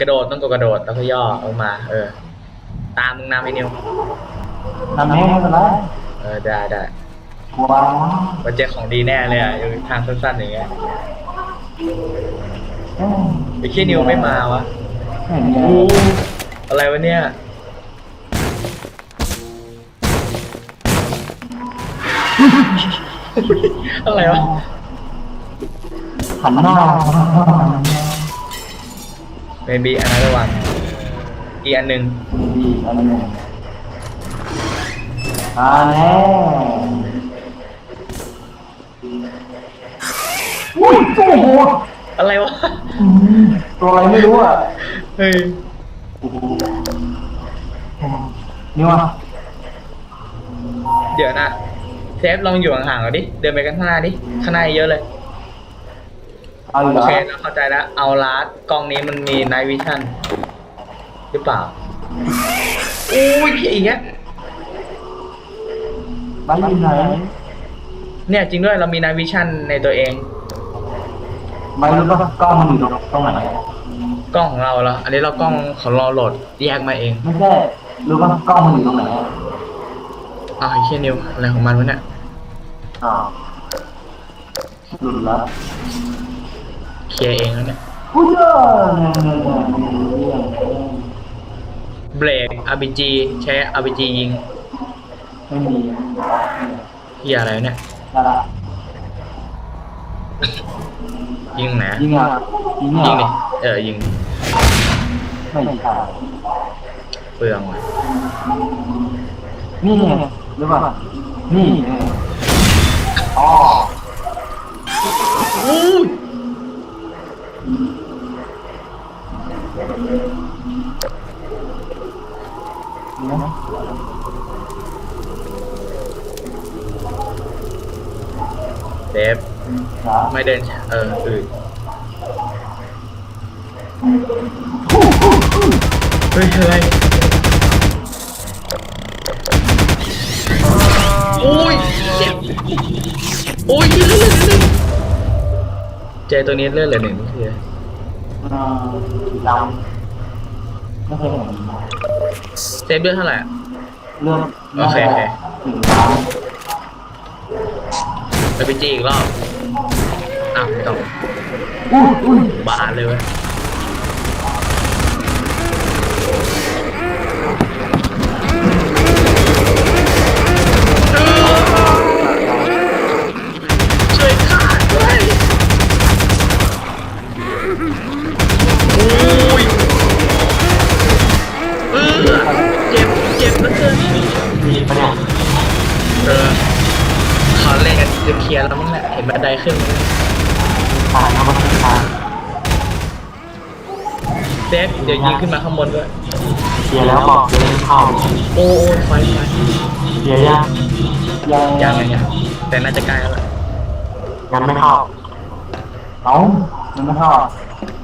กระโดดต้องกดกระโดดแล้วก็ย่อลงมา เออ ตามมึงนำไอ้นิวทำเองไม่เป็นไรเออได้ได้ว้าวว่าเจอของดีแน่เลยอะอยู่ทางสั้นๆอย่างเงี้ยเอ้ยไอ้ขี้นิวไม่มาวะไม่มีอู้อะไรวะเนี่ยอะไรวะหันหน้า maybe another one อีกอันหนึ่งดีอันหนึงอ่าแน่อุ้ยโอ้โหอะไรวะ อืมตัวอะไรไม่รู้อะเฮ้ยโอ้โหนี่วะเดี๋ยวนะ เซฟลองอยู่ห่างๆก่อนดิ เดินไปกันข้างหน้าดิ ข้างหน้าเยอะเลย เอาอีกโอแล้วเคเราเข้าใจแล้วเอาลาสกล้องนี้มันมี night vision หรือเปล่าอุ้ยอีกแล้วบ้านอยู่ไหนเนี่ยจริงด้วยเรามี night vision ในตัวเอง ไม่รู้ว่ากล้องมันอยู่ตรงตรงไหนกล้องของเราเหรออันนี้เรากล้องของเราโหลดแยกมาเองไม่ใช่รู้ว่ากล้องมันอยู่ตรงไหนอ้าวไอ้เชี่ยนิวอะไรของมันวะเนี่ยอ้าวหลุดแล้ว เคลียร์เองแล้วเนี่ยอุ้ยเจ้าเนี่ยเนี่ยเนี่ยเบรก RPG ใช้ RPG ยิงไม่มีเฮียอะไรวะเนี่ยนั่นละยิงไหนยิงอะยิงยิงดิอะเออยิงไม่ใช่เปลืองว่ะนี่ไงหรือเปล่านี่ไงอ๋ออู้ยเดฟ นะ ไม่เดินเอออืดเฮ้ยอะไรโอ้ยเจ็บโอ้ยเลือดเหลือหนึ่งเจตัวนี้เลือดเหลือหนึ่งนี่คืออ่าสีดำไม่เคยเห็นเซฟเลือดเท่าไหร่อะเรื่องโอเคโอเคสีดไปไปจีอีกรอบอ้าว ไม่ต้องอุ้ยอุ้ยบาเลยเว้ยช่วยข้าด้วยโอ้ยเออเจ็บเจ็บเหลือเกินมีปะเนี่ยเออขาเล่นกันจะเคลียร์แล้วมั้งแหละเห็นบันไดขึ้นมั้ย ตายแล้วมันตาย เซฟเดี๋ยวยิงขึ้นมาข้างบนด้วย เสียแล้วบอกจะเล่นเข้าโอ้ยไฟไฟเสียยังยังยังไงเนี่ยแต่น่าจะใกล้แล้วล่ะยังไม่เข้าเอ้ามันไม่เข้า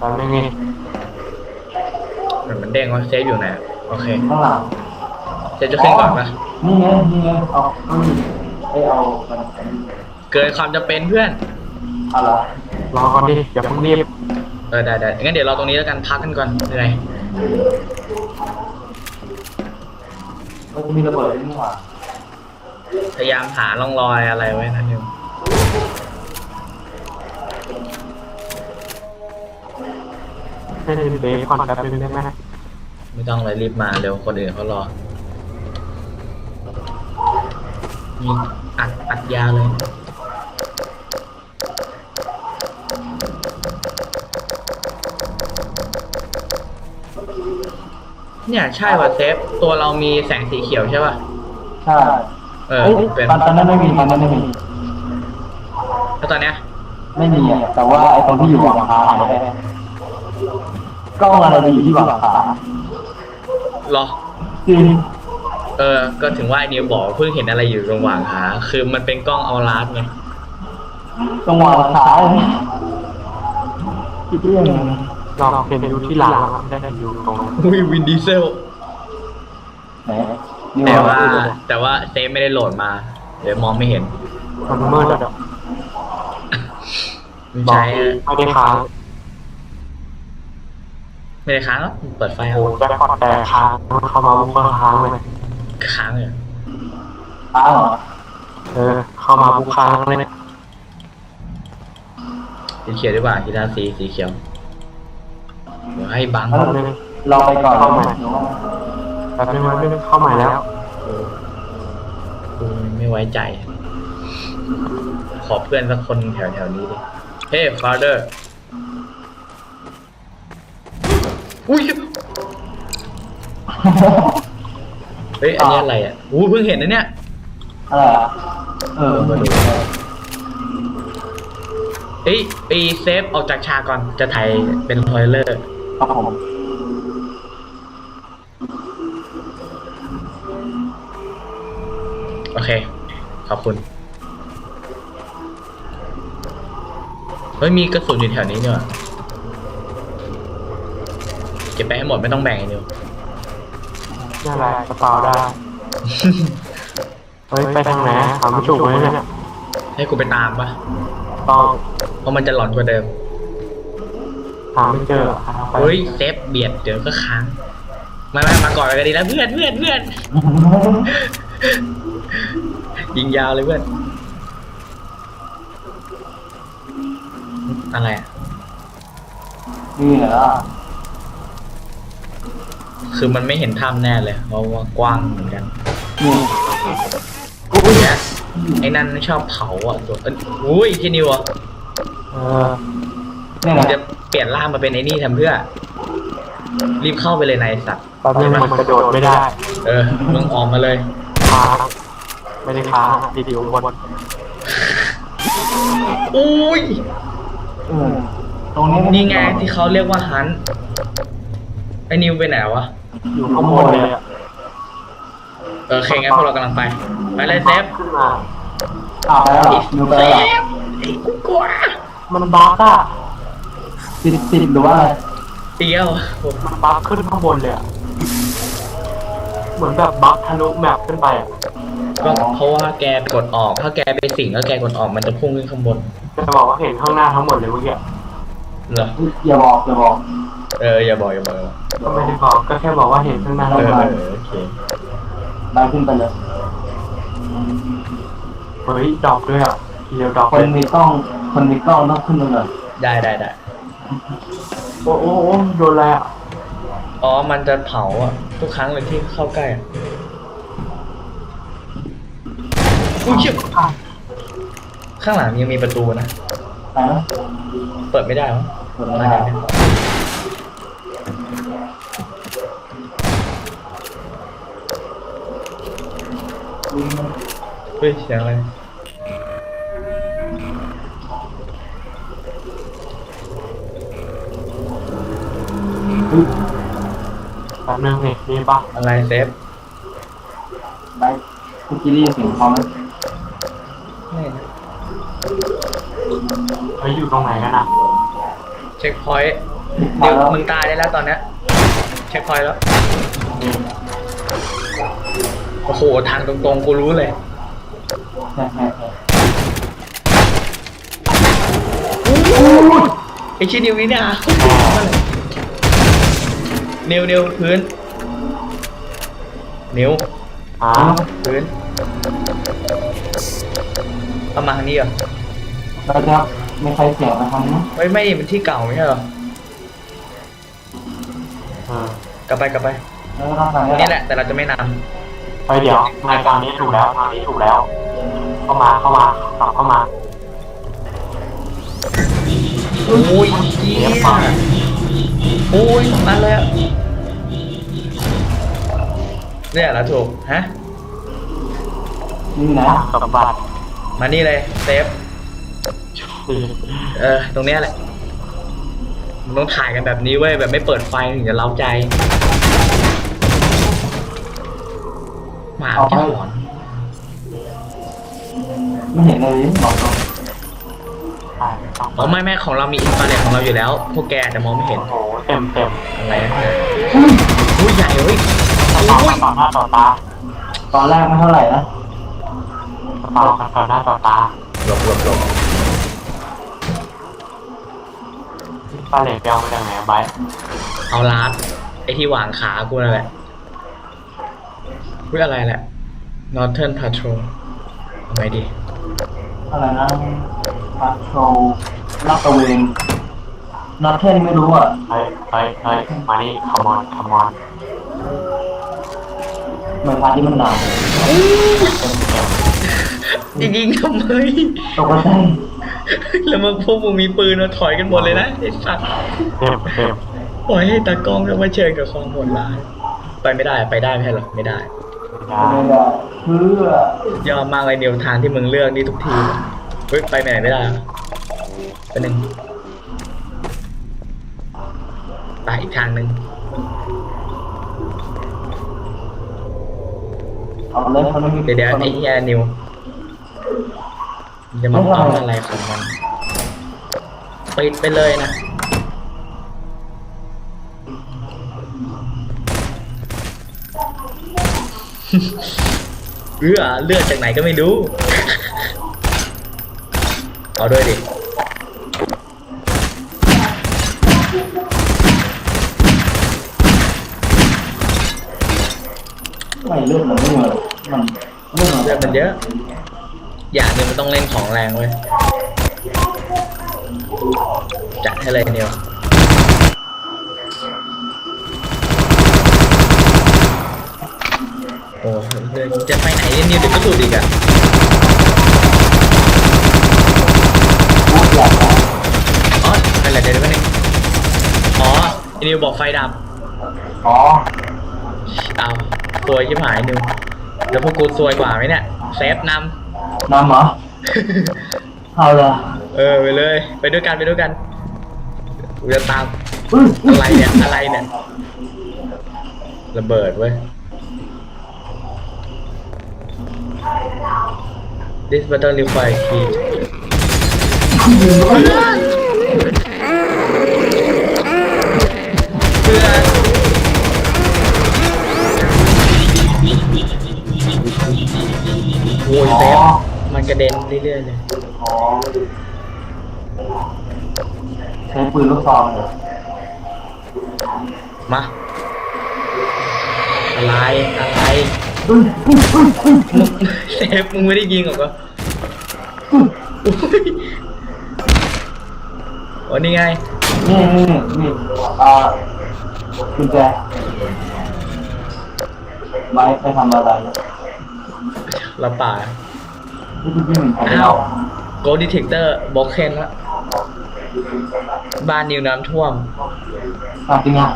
ตอนนี้ไงเหมือนมันเด้งว่าเซฟอยู่ไหนอะโอเคข้างหลังเซฟจะขึ้นก่อนปะนี่ไงนี่ไงเอาเอาดิไอเอามันเกินความจำเป็นเพื่อนเอาละรอก่อนดิอย่าเพิ่งรีบ เออได้ได้งั้นเดี๋ยวเราตรงนี้แล้วกันพักกันก่อนเหนื่อยมันจะมีระเบิดนี่หว่าพยายามหาร่องรอยอะไรไว้นะนิวให้เล่นเบฟก่อนแป๊บนึงได้ไหมไม่ต้องเลยรีบมาเร็วคนอื่นเขารอยิงอัดอัดยาเลย เนี่ยใช่ว่ะเซฟ ตัวเรามีแสงสีเขียวใช่ป่ะ ใช่เออเอ้ยเป็นตอนตอนนั้นไม่มีตอนนั้นไม่มี แล้วตอนเนี้ยไม่มีอะแต่ว่าไอ้ตรงที่อยู่หวังคาหายไปกล้องอะไรไปอยู่ที่หวังคาเหรอ จริงเออ ก็ถึงว่าไอ้นิวบอกว่าเพิ่งเห็นอะไรอยู่ตรงหว่างขาคือมันเป็นกล้องเอาลาสไง ตรงหวังขาเลยคิดเรื่องอะไรเราเป็นดูที่หลังได้อยู่ตรงอุ้ยวินดีเซลไหนนี่แต่หว่าว่าแต่ว่าเซฟไม่ได้โหลดมา เดี๋ยวมองไม่เห็นมันมืดอะมันบอกใช้ไม่ได้ค้างไม่ได้ค้างหรอกเปิดไฟโอ้เอาโหแจ็คพอตแต่ค้างเข้ามาบุกก็ค้างเลยค้างเลยอ้าวเหรอเออ เข้ามาบุกค้างเลยสีเขียวดีกว่ากีฬาสีสีเขียว เดี๋ยวให้บังแป๊บนึงเราไปก่อนเข้ามาหรือว่าแป๊บนึงมันไม่เข้าใหม่แล้วกูไม่ไว้ใจ ขอเพื่อนสักคนแถวแถวๆนี้ดิ เฮ้ father อุ้ย เฮ้ย อันนี้อะไรอะอู้เพิ่งเห็นนะเนี่ย อะไรอะเออมาดูเฮ้ยไปเซฟออกจากฉากก่อน จะถ่ายเป็นทอยเลอร์ ครับผมโอเค ขอบคุณ เฮ้ย มีกระสุนอยู่แถวนี้เนี่ยว่ะเก็บไปให้หมดไม่ต้องแบ่งไอ้นิวนี่อะไรกระเป๋าได้ เฮ้ย ไปทางไหนถามไม่ถูกเลยเนี่ยให้กูไปตามปะต้องเพราะมันจะหลอนกว่าเดิมหาไม่เจอไปเฮ้ยเซฟเบียดเดี๋ยวก็ค้างมามามาก่อนกันดีแล้วเพื่อนเพื่อนเพื่อนยิงยาวเลยเพื่อน อะไรอะนี่เหรอคือมันไม่เห็นถ้ำแน่เลยเพราะว่ากว้างเหมือนกันนี่อุ้ยเนี่ยไอ้นั่นชอบเผาอะตัวเอ้ยอุ้ยที่นิวอะเออ นี่มันไงจะเปลี่ยนร่างมาเป็นไอ้นี่ทำเพื่อ รีบเข้าไปเลยนายสัตว์แป๊บนึงมันกระโดดไม่ได้เออ มึงออกมาเลย ค้างไม่ได้ค้างดีดีบนอุ้ยเออตรงนี้นี่ไงที่เขาเรียกว่าฮันต์ไอ้นิวไปไหนวะ อยู่ข้างบนเลยอะเออโอเคงั้นพวกเรากำลังไป ไปเลยเซฟขึ้นมาอ้าวไปแล้วเหรอดูไปเซแล้วเหรอฟไอ้กูกลัวมันบั๊กอะ ติดติดหรือว่าอะไรเดียวผมมันบั๊กขึ้นข้างบนเลยอะเหมือนแบบบั๊กทะลุแมปขึ้นไปอะก็เพราะว่าแกกดออก ถ้าแกไปสิงแล้วแกกดออกมันจะพุ่งขึ้นข้างบนจะบอกว่าเห็นข้างหน้าทั้งหมดเลยเมื่อกี้เหรออย่าบอกอย่าบอกเอออย่าบอกอย่าบอกอย่าบอกก็ไม่ได้บอกก็แค่บอกว่าเห็นข้างหน้าเอทั้งอหมดเออโอเคได้ขึ้นไปเลยเฮ้ยดอกด้วยอะเรียวดอกคนมีกล้องคนมีกล้องต้องขึ้นมาเลยได้ได้ได้ โอ้โอ้โอ้โดนอะไรอะอ๋อ มันจะเผาอะ ทุกครั้งเลยที่เข้าใกล้อะอุ้ยเชี่ยข้างหลังยังมีประตูนะไปนะเปิดไม่ได้มั้งเปิดไม่ได้ เฮ้ยเสียงอะไร แป๊บนึงนี่นี่ปะอะไรเซฟได้คุกกี้ได้ยินเสียงเขาไหมไม่นะเฮ้ยอยู่ตรงไหนกันอะเช็คพอยต์เดี๋ยวมึงตายได้แล้วตอนเนี้ยเช็คพอยต์แล้วโอ้โห ทางตรงๆ กูรู้เลย ใช่ใช่ใช่ไอชิ้นนิ้วนี้เนี่ย นิ้วนิ้วพื้น นิ้วอ่าพื้นเอามาทางนี้เหรอเราจะไม่ใครเสียงนะครับนะไม่ไม่ดิมันที่เก่าไม่ใช่เหรอเออกลับไปกลับไปแล้วก็ต้องทำนี่แหละ แต่เราจะไม่นไปเดี๋ยวรายการนี้ถูกแล้วทางนี้ถูกแล้ว เข้ามาเข้ามากลับเข้ามาำโอ้ยเหี้ย โอ้ยมาเลยอะเนี่ยเหราถูกฮะ นี่นะสมบัติมานี่เลยเซฟ เออ ตรงเนี้ยแหละมึงต้องถ่ายกันแบบนี้เว้ย แบบไม่เปิดไฟถึงจะเล้าใจ หมาแค่หอนไม่เห็นเลยบอกตรง อ๋อไม่แม่ของเรามีอินฟราเรดของเราอยู่แล้ว พวกแกอาจจะมองไม่เห็นโอ้โหเต็มเต็มอะไรนะอุ้ยใหญ่เว้ยกระเป๋าต่อหน้าต่อตา ตอนแรกไม่เท่าไหร่นะกระเป๋าต่อหน้าต่อตาหลบหลบหลบปลาเหล็กไปเอามาจากไหนอะไบร์ทเอาลาดไอที่วางขากูนั่นแหละเพื่ออะไรแหละ Northern Patrol เอาไงดี อะไรนะ พาโทรลาดตระเวนนัดเท่นไม่รู้อะเฮ้ยเฮ้ยเฮ้ยมานี่ come on come on เหมือนพาที่มันหนาวเต็มเต็มยิงๆทำไมตกกระใจแล้วมันพวกมึงมีปืนมาถอยกันหมดเลยนะไอ้สัตว์เต็มเต็มปล่อยให้ตากล้องต้องมาเชิญกับความโหดร้ายไปไม่ได้ไปได้ไม่ใช่หรอไม่ได้ไม่ได้เพื่อยอมมากเลยเดียวทางที่มึงเลือกนี่ทุกที เลยเฮ้ยไปไหนไม่ได้อะไปหนึ่งไปอีกทางหนึ่งเอาเลยเขาไม่มีเดี๋ยวเดี๋ยวไอ้เฮียนิวมันจะมาป้องอะไรของมันปิดไปเลยนะเรือเลือดจากไหนก็ไม่รู้ เอาด้วยดิไม่เลือดมันไม่เหมือนมันเลือดมันเลือดมันเยอะ อย่างหนึงมันต้องเล่นของแรงเว้ยจัดให้เลยนิวโอ้เดี๋ยวจะไปไหนเนี่ยนิวเดี๋ยวก็หลุดอีกอะ พูดอย่างไร อ๋อนั่นแหละเดี๋ยวเดี๋ยวแป๊บนึงอ๋อ ไอ้นิวบอกไฟดับอ๋อเอาซวยชิบหายนิวแล้วพวกกูซวยกว่าไหมเนี่ยเซฟนน้ำเหรอำ เอาเลยเออไปเลย ไปด้วยกันไปด้วยกันกูจะตามอุ้ยอะไรเนี่ยอะไรเนี่ยระเบิดเว้ย This battle require heat เเรื่อยๆเลยอ๋อใช้ปืนลูกซองเลยมาอะไรอะไรอุ้ยอุ้ยอุ้ยอุ้ยมึงเซฟมึงไม่ได้ยิงหรอกวะอุ้ยอุ๊ยโอ้นี่ไงนี่นี่นี่นี่อ่ากุญแจไม่ไปทำอะไรเราป่า ที่ที่หนึ่งของอ้าเราว Go Detector บล็อกเคนละบ้านนิวน้ำท่วมอะจริงอะ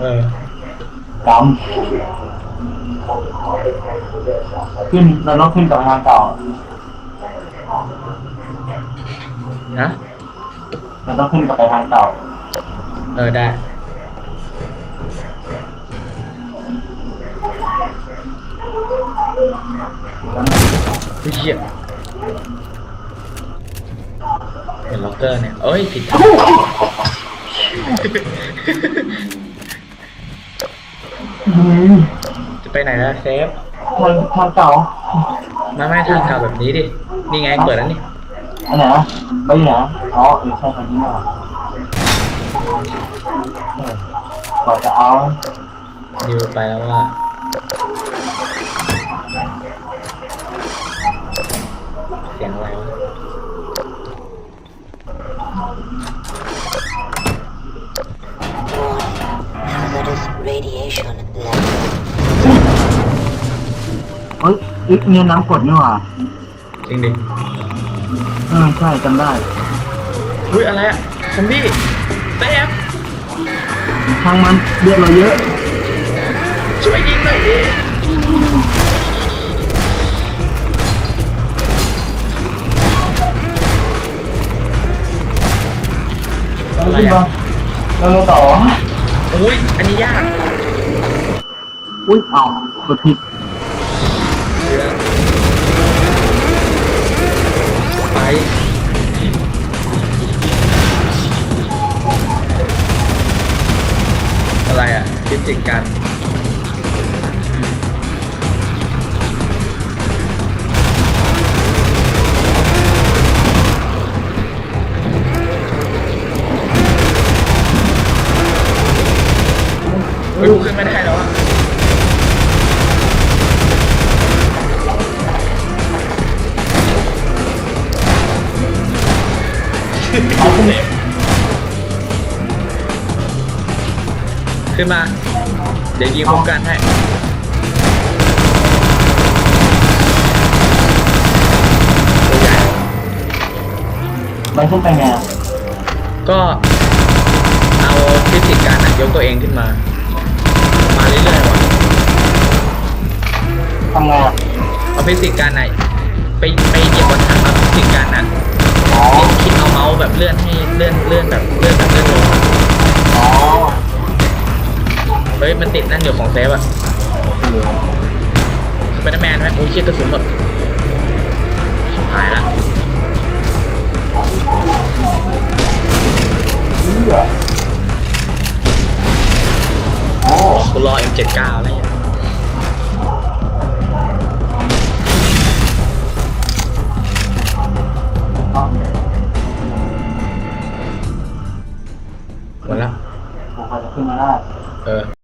เออกำขึ้นเราต้องขึ้นกับทางเก่านะเราต้องขึ้นกับไปทางเก่าเออได้ผู้เชี่ย เป็นล็อกเกอร์เนี่ยเอ้ยผิดทางอืมจะไปไหนนะเซฟทางทางเก่ามาไม่ทางเก่าแบบนี้ดิ นี่ไงเปิดแล้วนี่อันไหนนะไปไหนนะอ๋อเออใช่ทางนี้มาเออก่อนจะเอานิวไปแล้วว่า เสียงอะไรวะ Hazardous radiation level. เฮ้ยอีกเนี่ยน้ำกรดนี่หว่าจริงดิเออใช่จำได้อุ้ยอะไรอะซอมบี้เซฟทางมันเลือดเราเยอะ ช่วยยิงหน่อยดิ อะไรอะเราเราต่ออุ้ยอันนี้ยากอุ้ยเอ้ากดผิดเรือไปอะไรอะฟิสิกส์กัน เฮ้ยกูขึ้นไม่ได้แล้วอะเอาขึ้นขึ้นมา เดี๋ยวยิงพร้อมกันให้ตัวใหญ่มันขึ้นไปไงอะ ก็เอาฟิสิกส์การอะยกตัวเองขึ้นมามาเรื่อยๆว่ะ ทำไงอะเอาฟิสิกส์การไหนไปไปเหยียบบนถังเอาฟิสิกส์การนะอ๋อคิดเอาเมาส์แบบเลื่อนให้เลื่อนเลื่อนแบบเลื่อนแบบเลื่อนลงอะอ๋อเฮ้ยมันติดนั่นอยู่ของเซฟอะสไปเดอร์แมนไหมโอ้ยเชี่ยกระสุนหมดชิบหายละเหี้ยโอ้กูรอ M79 อะไรอย่างเงี้ย หมดละผมอาจจะขึ้นมาได้เออ